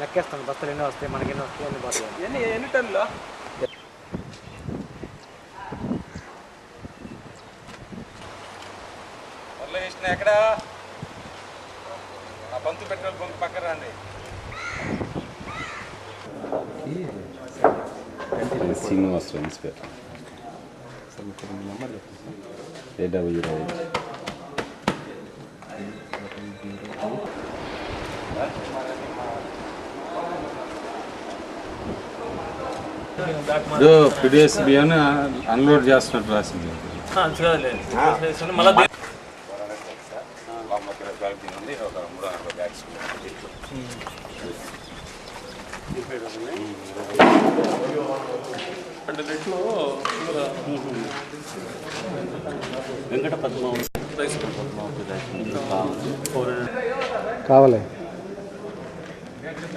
లెక్కేస్తాను బస్సులు ఎన్ని వస్తాయి మనకి ఎన్ని వస్తాయి ఎన్ని బాటలు ఎన్ని ఎన్ని ఎక్కడ? ఆ పంతు పెట్రోల్ బంక్ పక్క రండి శ్రీనివాసరావు ఇన్స్పెక్టర్ ఏడబ్ల్యూ రావు ఇప్పుడు పిడిఎస్ బియ్యాన్ని అన్లోడ్ చేస్తున్నట్టు రాసింది మళ్ళీ బ్యాగ్ ఉంది ఒక మూడు వందల బ్యాగ్స్ అంటే నెట్లో Venkata Padmavati rice Padmavati rice four కావాలి.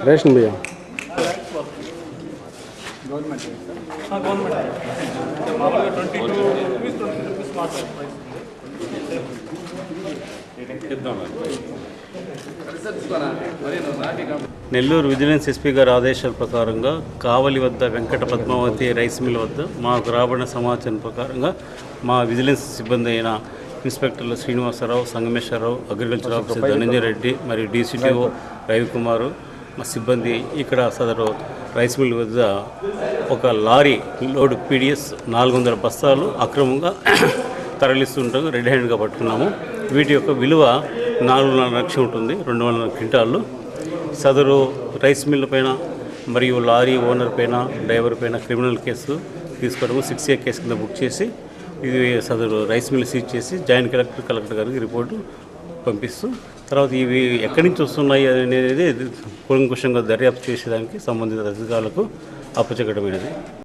రేషన్ బియ్యం. మామూలుగా ట్వంటీ నెల్లూరు విజిలెన్స్ ఎస్పీ గారి ఆదేశాల ప్రకారంగా కావలి వద్ద వెంకట పద్మావతి రైస్ మిల్ వద్ద మాకు రాబడిన సమాచారం ప్రకారంగా మా విజిలెన్స్ సిబ్బంది అయిన ఇన్స్పెక్టర్లు శ్రీనివాసరావు సంగమేశ్వరరావు అగ్రికల్చర్ ఆఫీసర్ ధనంజయ రెడ్డి మరియు డీసీటీఓ రవికుమారు మా సిబ్బంది ఇక్కడ సదరు రైస్ మిల్ వద్ద ఒక లారీ లోడ్ పీడిఎస్ నాలుగు వందల బస్తాలు అక్రమంగా తరలిస్తుండగా రెడ్ హ్యాండ్గా పట్టుకున్నాము. వీటి యొక్క విలువ నాలుగున్నర లక్షలు ఉంటుంది రెండు వందల క్వింటాళ్ళు సదరు రైస్ మిల్ పైన మరియు లారీ ఓనర్ పైన డ్రైవర్ పైన క్రిమినల్ కేసు తీసుకోవడం సిక్స్ ఏ కేసు కింద బుక్ చేసి ఇది సదరు రైస్ మిల్ సీజ్ చేసి జాయింట్ కలెక్టర్ కలెక్టర్ గారికి రిపోర్టు పంపిస్తూ తర్వాత ఇవి ఎక్కడి నుంచి వస్తున్నాయి అనేది కులంకుశంగా దర్యాప్తు చేసేదానికి సంబంధిత అధికారులకు అప్పచెక్కడమైనది